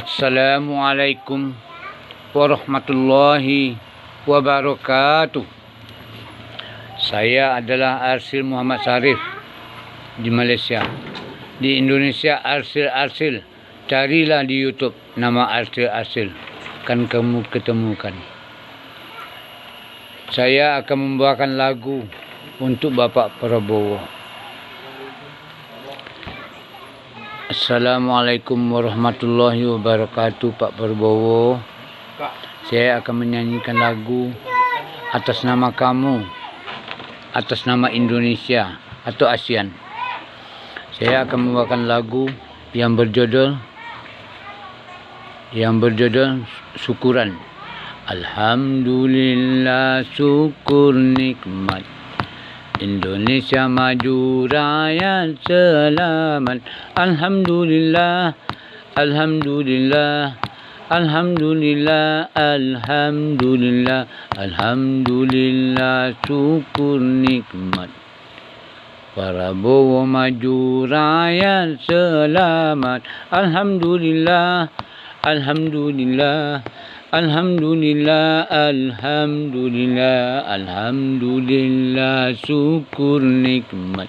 Assalamualaikum warahmatullahi wabarakatuh. Saya adalah Arsil Muhammad Sarif di Malaysia. Di Indonesia Arsil Arsil. Carilah di YouTube nama Arsil Arsil. Kan kamu ketemukan. Saya akan membawakan lagu untuk Bapak Prabowo. Assalamualaikum warahmatullahi wabarakatuh Pak Prabowo. Saya akan menyanyikan lagu atas nama kamu, atas nama Indonesia atau ASEAN. Saya akan membawakan lagu yang berjudul yang berjudul syukuran. Alhamdulillah syukur nikmat Indonesia maju raya selamat. Alhamdulillah Alhamdulillah Alhamdulillah Alhamdulillah Alhamdulillah syukur nikmat. Para bawa maju raya selamat. Alhamdulillah Alhamdulillah Alhamdulillah, Alhamdulillah, Alhamdulillah, syukur nikmat.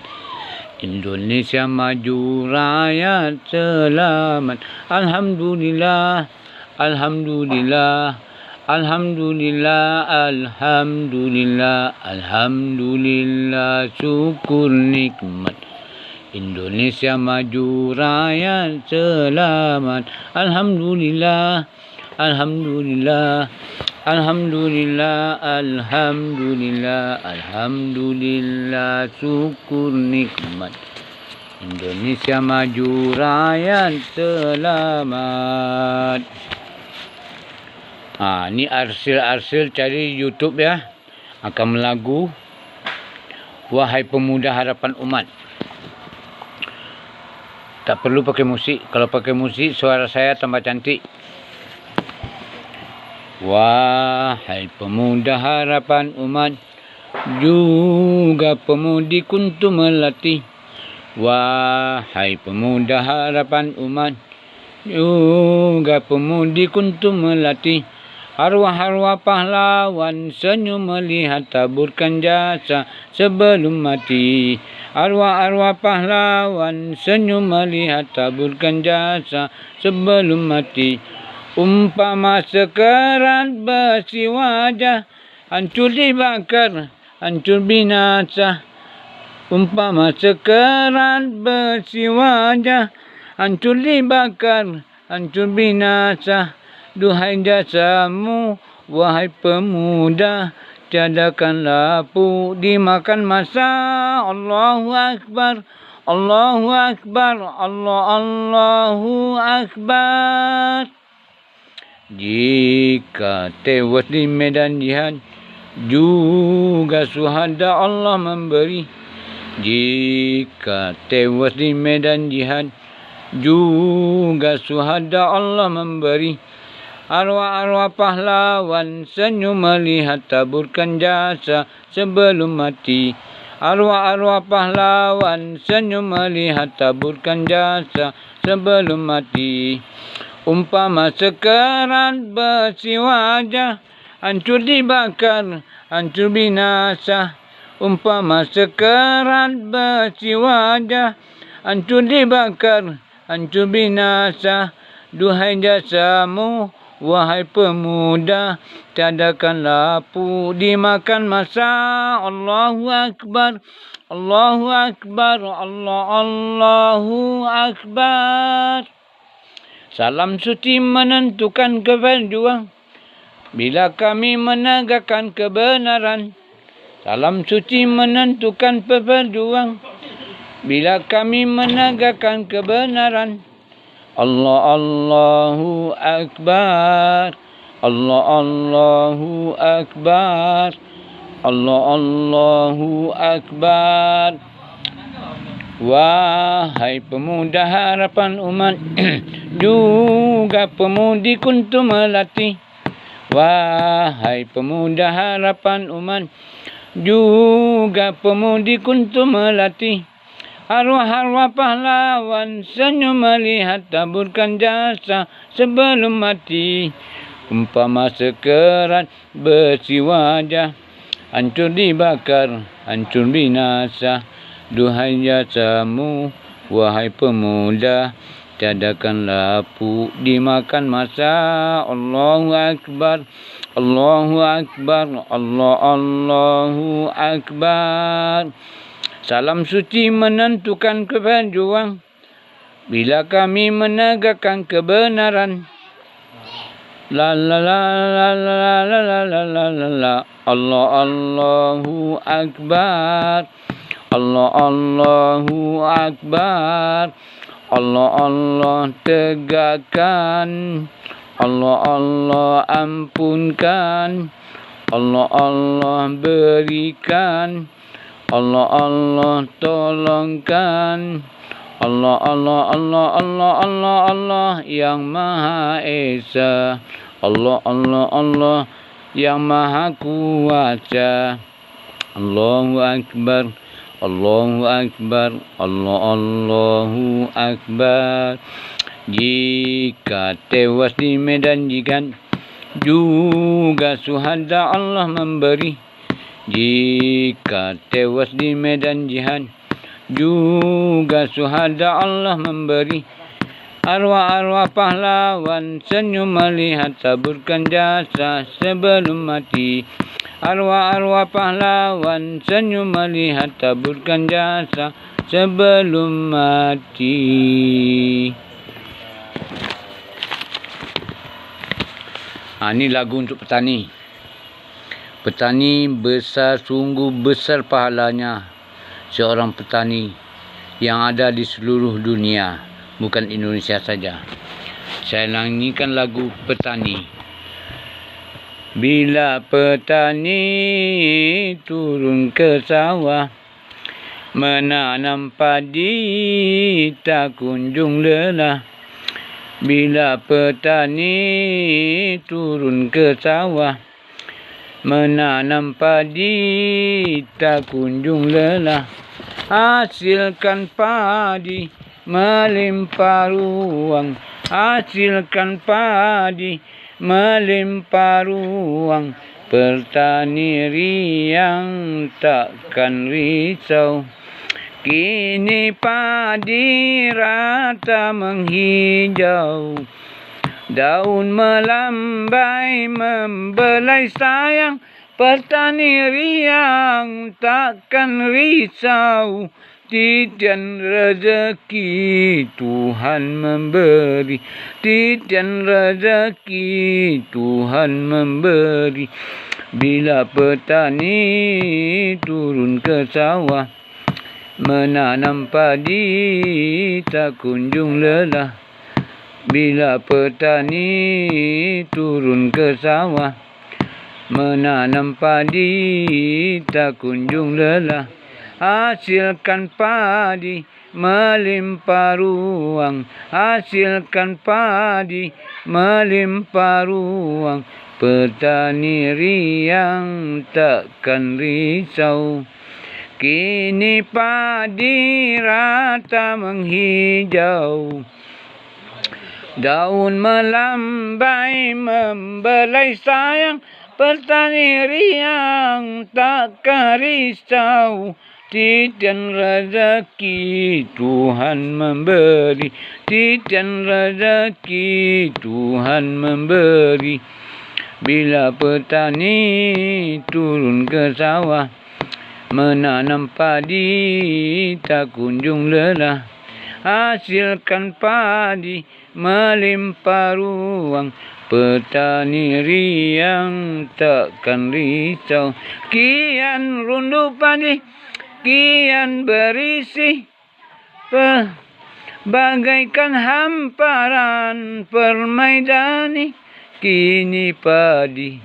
Indonesia maju raya selamat. Alhamdulillah, Alhamdulillah, Alhamdulillah, Alhamdulillah, Alhamdulillah, syukur nikmat. Indonesia maju raya selamat. Alhamdulillah. Alhamdulillah Alhamdulillah Alhamdulillah Alhamdulillah Syukur nikmat Indonesia maju raya selamat Ha, ni arsil-arsil cari YouTube ya. Akan melagu Wahai pemuda harapan umat. Tak perlu pakai musik. Kalau pakai musik suara saya tambah cantik. Wahai pemuda harapan umat Juga pemudi kuntu melati Wahai pemuda harapan umat Juga pemudi kuntu melati Arwah-arwah pahlawan senyum melihat taburkan jasa sebelum mati. Arwah-arwah pahlawan senyum melihat taburkan jasa sebelum mati Umpama sekerat besi wajah Hancur dibakar, hancur binasa. Umpama sekerat besi wajah Hancur dibakar, hancur binasa. Duhai jasamu, wahai pemuda Tiadakan lapu dimakan masa. Allahu Akbar Allahu Akbar Allah Allahu Akbar jika tewas di medan jihad Juga suhada Allah memberi. Jika tewas di medan jihad Juga suhada Allah memberi. Arwah-arwah pahlawan senyum melihat taburkan jasa sebelum mati. Arwah-arwah pahlawan senyum melihat taburkan jasa sebelum mati Umpama sekerat besi wajah Hancur dibakar, hancur binasa. Umpama sekerat besi wajah Hancur dibakar, hancur binasa. Duhai jasamu, wahai pemuda Tiadakan lapu dimakan masa. Allahu Akbar Allahu Akbar Allah Allahu Akbar Salam suci menentukan keberjuang. Bila kami menegakkan kebenaran Salam suci menentukan peberjuang Bila kami menegakkan kebenaran Allah Allahu Akbar. Allah Allahu Akbar. Allah Allahu Akbar Wahai pemuda harapan umat Juga pemudi kuntu melati Wahai pemuda harapan umat Juga pemudi kuntu melati Arwah-arwah pahlawan senyum melihat taburkan jasa sebelum mati. Umpama sekerat besi wajah, hancur dibakar, hancur binasa. Duhai jasamu, wahai pemuda, tiadakan lapu dimakan masa. Allahu Akbar, Allahu Akbar, Allah Allahu Akbar. Salam suci menentukan keberjuang bila kami menegakkan kebenaran. La la la la la la la la la la Allah Allahu Akbar Allah Allahu Akbar. Allah Allah tegakkan. Allah Allah ampunkan. Allah Allah berikan. Allah Allah tolongkan. Allah Allah Allah Allah Allah Allah yang Maha Esa. Allah Allah Allah yang Maha Kuasa. Allahu Akbar Allahu Akbar Allah Allahu Akbar. Jika tewas di medan jikan Juga suhada Allah memberi. Jika tewas di medan jihad Juga suhada Allah memberi. Arwah-arwah pahlawan senyum melihat taburkan jasa sebelum mati Arwah-arwah pahlawan senyum melihat taburkan jasa sebelum mati Ha, ini lagu untuk petani. Petani besar sungguh besar pahalanya seorang petani yang ada di seluruh dunia bukan Indonesia saja. Saya nyanyikan lagu petani. Bila petani turun ke sawah menanam padi tak kunjung lelah. Bila petani turun ke sawah Menanam padi tak kunjung lelah Hasilkan padi melimpah ruang Hasilkan padi melimpah ruang Pertani riang takkan risau. Kini padi rata menghijau. Daun melambai membelai sayang. Petani riang takkan risau Titian rezeki Tuhan memberi. Titian rezeki Tuhan memberi. Bila petani turun ke sawah Menanam padi tak kunjung lelah. Bila petani turun ke sawah Menanam padi tak kunjung lelah Hasilkan padi melimpah ruang. Hasilkan padi melimpah ruang. Petani riang takkan risau. Kini padi rata menghijau. Daun melambai membelai sayang. Petani riang tak risau Titian rezeki Tuhan memberi. Titian rezeki Tuhan memberi. Bila petani turun ke sawah Menanam padi tak kunjung lelah. Hasilkan padi melimpah ruang. Petani riang takkan risau. Kian rundu padi, kian berisi Bagaikan hamparan permaidani. Kini padi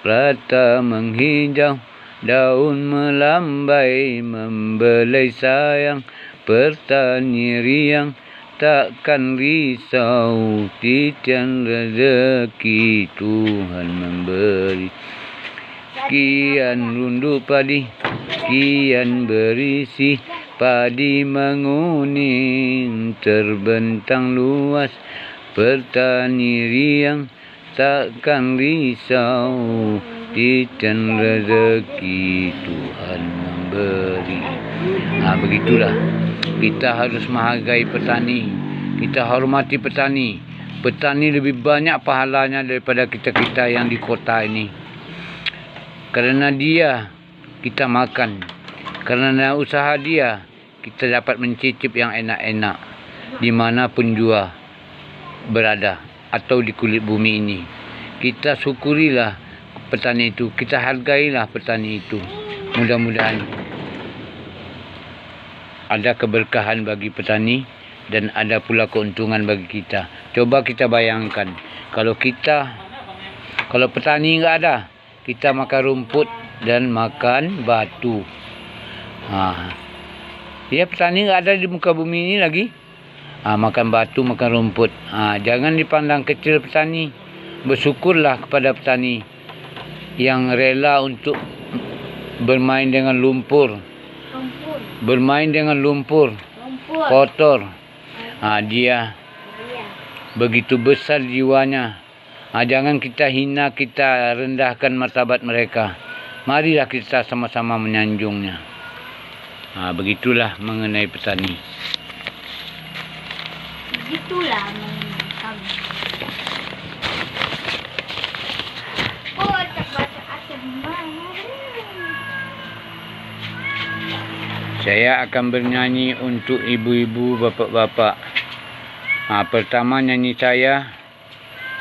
rata menghijau. Daun melambai membelai sayang. Petani riang takkan risau. Titian rezeki Tuhan memberi. Kian rundu padi kian berisi Padi menguning terbentang luas Petani riang takkan risau. Titan rezeki Tuhan memberi. Ha, Begitulah. Kita harus menghargai petani. Kita hormati petani. Petani lebih banyak pahalanya daripada kita-kita yang di kota ini. Kerana dia kita makan kerana usaha dia, kita dapat mencicip yang enak-enak di mana pun jua berada atau di kulit bumi ini. Kita syukurilah petani itu, kita hargailah petani itu. Mudah-mudahan ada keberkahan bagi petani dan ada pula keuntungan bagi kita. Coba kita bayangkan kalau kita kalau petani enggak ada, kita makan rumput dan makan batu. Ha. Ya petani ada di muka bumi ini lagi. Ha, makan batu, makan rumput. Ha, jangan dipandang kecil petani. Bersyukurlah kepada petani yang rela untuk bermain dengan lumpur. Lumpur. Bermain dengan lumpur. Lumpur. Kotor. Ha, dia begitu besar jiwanya. Ha, jangan kita hina, kita rendahkan martabat mereka. Marilah kita sama-sama menyanjungnya. Ha, begitulah mengenai petani. Begitulah mengenai kami. Oh, Saya akan bernyanyi untuk ibu-ibu, bapa-bapa. Ha, pertama nyanyi saya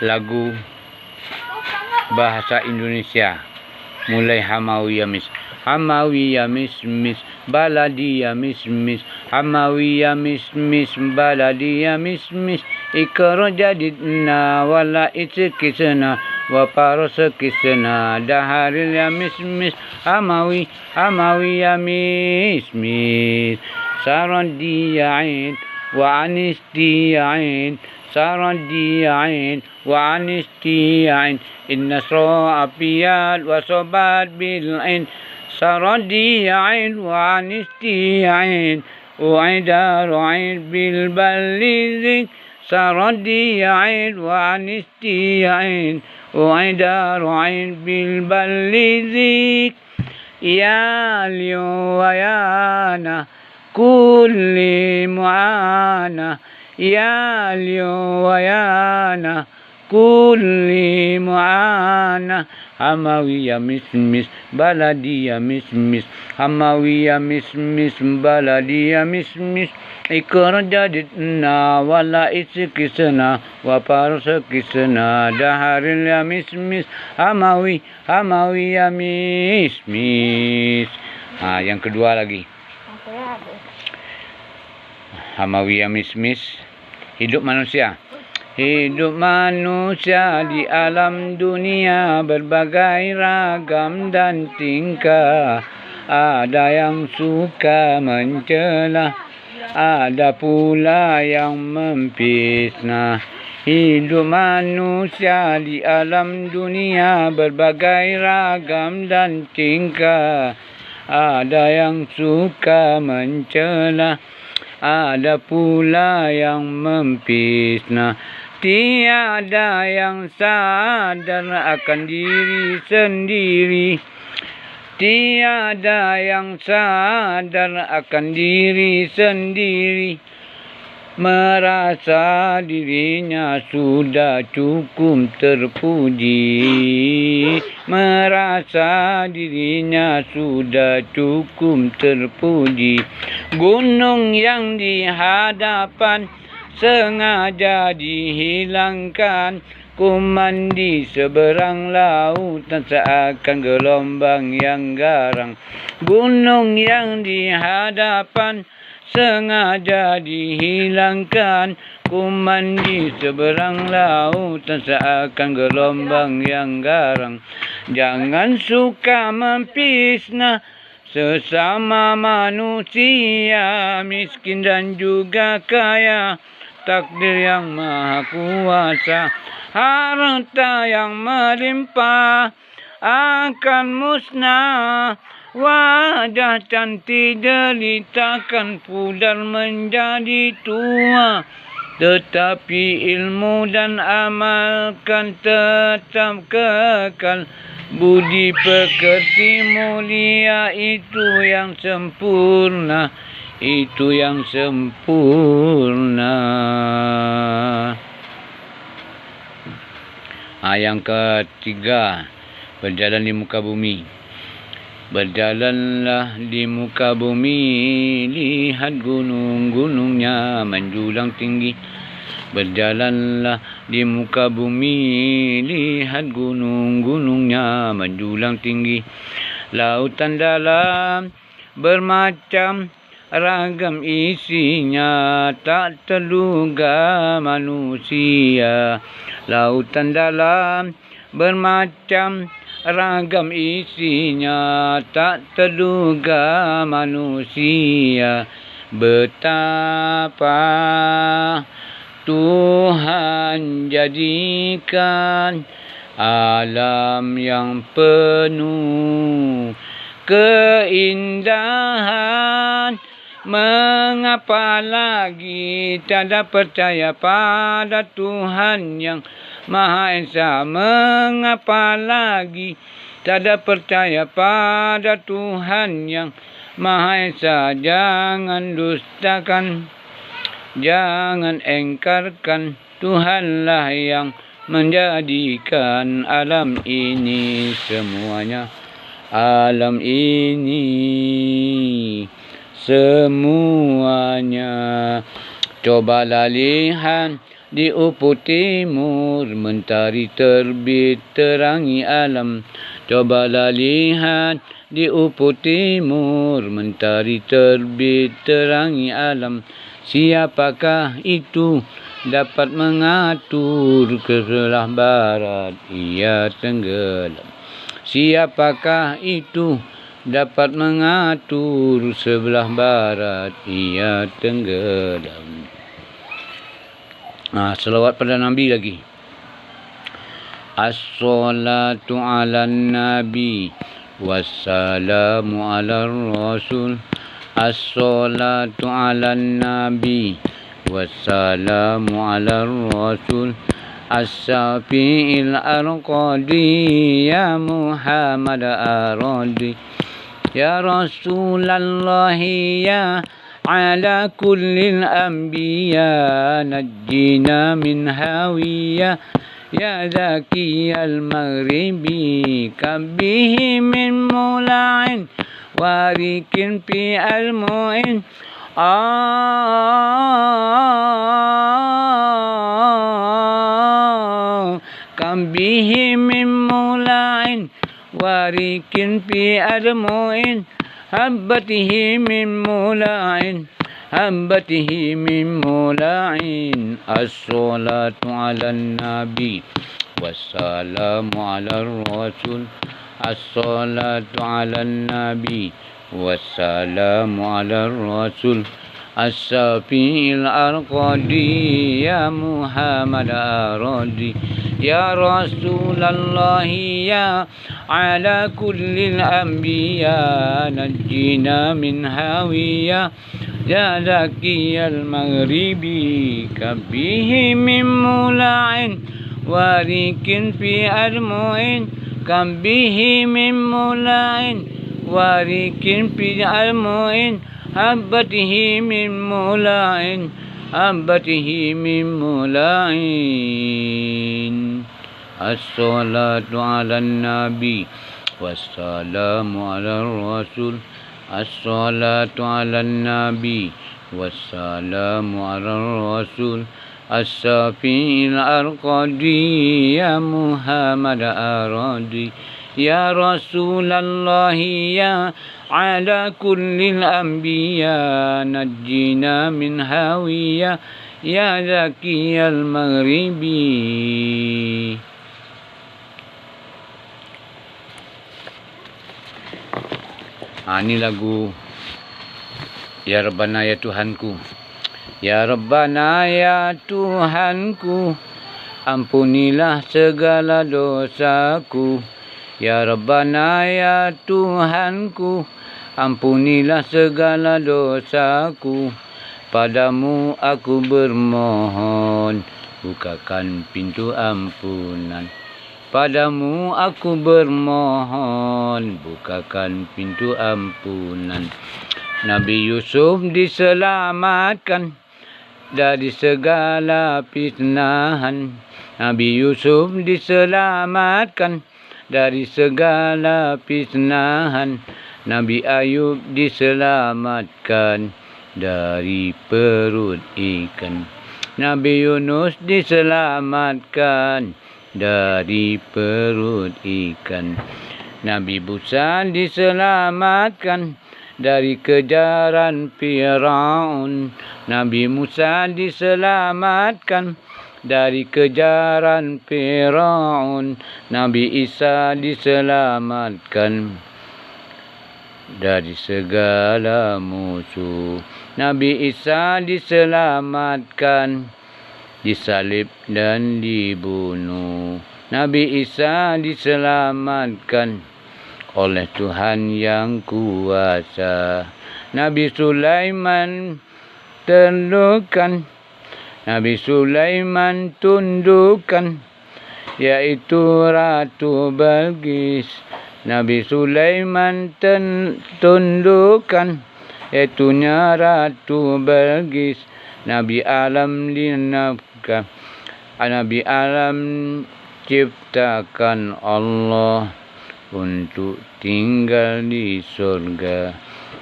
lagu bahasa Indonesia. mulai Hamawiya mis Hamawiya mis mis baladiya mis mis Hamawiya mis mis baladiya mis mis ikro jadidna wala itikisna وفارس كسنا دهر اليمس مس أموي أموي يميس ميس سارن دي عين وعنس دي عين سارن دي عين وعن استياع النصر أبيال وصبات بالعين سرديع وعن استياع وعدار عين بالبل ذك سرديع وعن استياع وعدار عين بالبل يا ليو ويانا كل معانا. يا ليو ويانا kulimu muana. Hamawi ya mis mis baladi ya mis mis. Hamawi ya mis baladi ya mis. Mis jadi na wala isi Wa wapar se daharin ya mis hamawi hamawi ya mis mis. Ah yang kedua lagi. Hamawi ya mis mis. Hidup manusia. Hidup manusia di alam dunia berbagai ragam dan tingkah. Ada yang suka mencela, ada pula yang mempisna. Hidup manusia di alam dunia berbagai ragam dan tingkah. Ada yang suka mencela, ada pula yang mempisna. Tiada yang sadar akan diri sendiri. Tiada yang sadar akan diri sendiri. Merasa dirinya sudah cukup terpuji. Merasa dirinya sudah cukup terpuji. Gunung yang di hadapan sengaja dihilangkan kuman di seberang lautan seakan gelombang yang garang. Gunung yang di hadapan sengaja dihilangkan kuman di seberang lautan seakan gelombang yang garang. Jangan suka mempisna sesama manusia miskin dan juga kaya takdir yang maha kuasa. Harta yang melimpah akan musnah. Wajah cantik deritakan pudar menjadi tua. Tetapi ilmu dan amalkan tetap kekal. Budi pekerti mulia itu yang sempurna Itu yang sempurna ha, Yang ketiga Berjalan di muka bumi Berjalanlah di muka bumi, lihat gunung-gunungnya menjulang tinggi. Berjalanlah di muka bumi, lihat gunung-gunungnya menjulang tinggi. Lautan dalam bermacam ragam isinya, tak terduga manusia. Lautan dalam bermacam ragam isinya tak terduga manusia betapa Tuhan jadikan alam yang penuh keindahan mengapa lagi tak ada percaya pada Tuhan yang Maha Esa? Mengapa lagi tak ada percaya pada Tuhan yang Maha Esa? Jangan dustakan jangan engkarkan. Tuhanlah yang menjadikan alam ini semuanya. Alam ini semuanya. Cobalah lihat di ufuk timur mentari terbit terangi alam. Cobalah lihat di ufuk timur mentari terbit terangi alam. Siapakah itu dapat mengatur ke sebelah barat ia tenggelam. Siapakah itu dapat mengatur sebelah barat ia tenggelam. Ha, selawat pada Nabi lagi. As-salatu ala nabi. Wassalamu ala rasul. As-salatu ala nabi. Wassalamu ala rasul. As-safi'il arqadi. Ya Muhammad aradi Ya Rasulallah Ya على كل الأنبياء نجينا من هاوية يا ذكي المغربي كبه من مولع وارك في المؤن آه كم به من مولع وارك في المؤن هبته من مولع هبته من مولع الصلاة على النبي والسلام على الرسول. الصلاة على النبي والسلام على الرسول. السفي الأرقدي يا محمد أرادي يا رسول الله يا على كل الأنبياء نجينا من هاوية يا ذكي المغربي كبيه من مولع وريك في أرمع كبيه من مولع وريك في أرمع حبته من مولع حبته من مولع الصلاة على النبي والسلام على الرسول. الصلاة على النبي والسلام على الرسول. السفي الأرقدي يا محمد أرادي يا رسول الله يا على كل الأنبياء نجينا من هاوية يا ذكي المغربي Ha, ini lagu Ya Rabbana ya Tuhanku. Ya Rabbana ya Tuhanku. Ampunilah segala dosaku. Ya Rabbana ya Tuhanku Ampunilah segala dosaku. Padamu aku bermohon. Bukakan pintu ampunan. Padamu aku bermohon. Bukakan pintu ampunan. Nabi Yusuf diselamatkan Dari segala fitnahan. Nabi Yusuf diselamatkan Dari segala fitnahan Nabi Ayub diselamatkan Dari perut ikan Nabi Yunus diselamatkan dari perut ikan. Nabi Musa diselamatkan dari kejaran Firaun. Nabi Musa diselamatkan dari kejaran Firaun. Nabi Isa diselamatkan dari segala musuh. Nabi Isa diselamatkan disalib dan dibunuh. Nabi Isa diselamatkan oleh Tuhan yang kuasa. Nabi Sulaiman tundukkan. Nabi Sulaiman tundukkan. Yaitu Ratu Balgis. Nabi Sulaiman tundukkan. Iaitunya Ratu Balgis. Nabi Alam dinafkah Nabi Alam ciptakan Allah untuk tinggal di surga.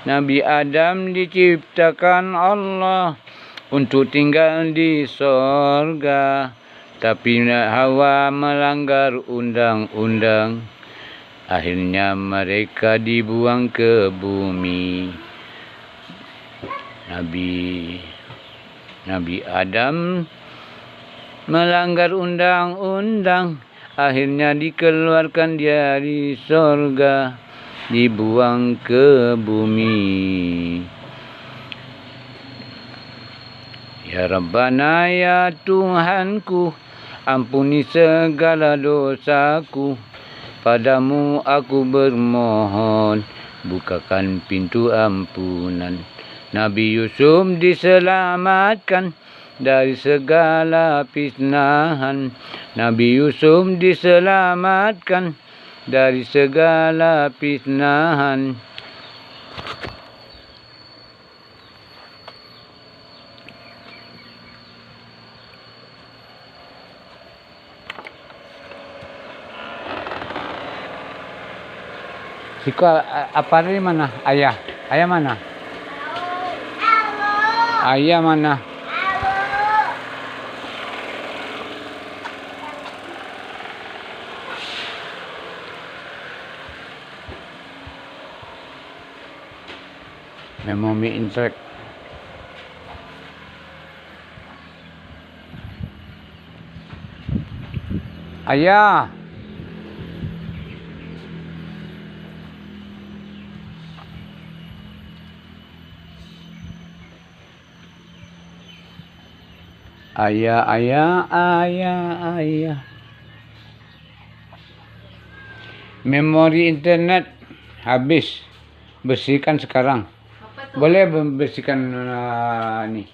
Nabi Adam diciptakan Allah untuk tinggal di surga. Tapi Hawa melanggar undang-undang. Akhirnya mereka dibuang ke bumi. Nabi Nabi Adam melanggar undang-undang. Akhirnya dikeluarkan dari sorga dibuang ke bumi. Ya Rabbana ya Tuhanku ampuni segala dosaku padamu aku bermohon bukakan pintu ampunan Nabi Yusuf diselamatkan dari segala fitnahan. Nabi Yusuf diselamatkan dari segala fitnahan. Siko apa ni mana? Ayah. Ayah mana? Ayah mana? Memomi interact. Ayah. Ayah, ayah, ayah, ayah. Memori internet habis. Bersihkan sekarang. Boleh bersihkan uh, ni.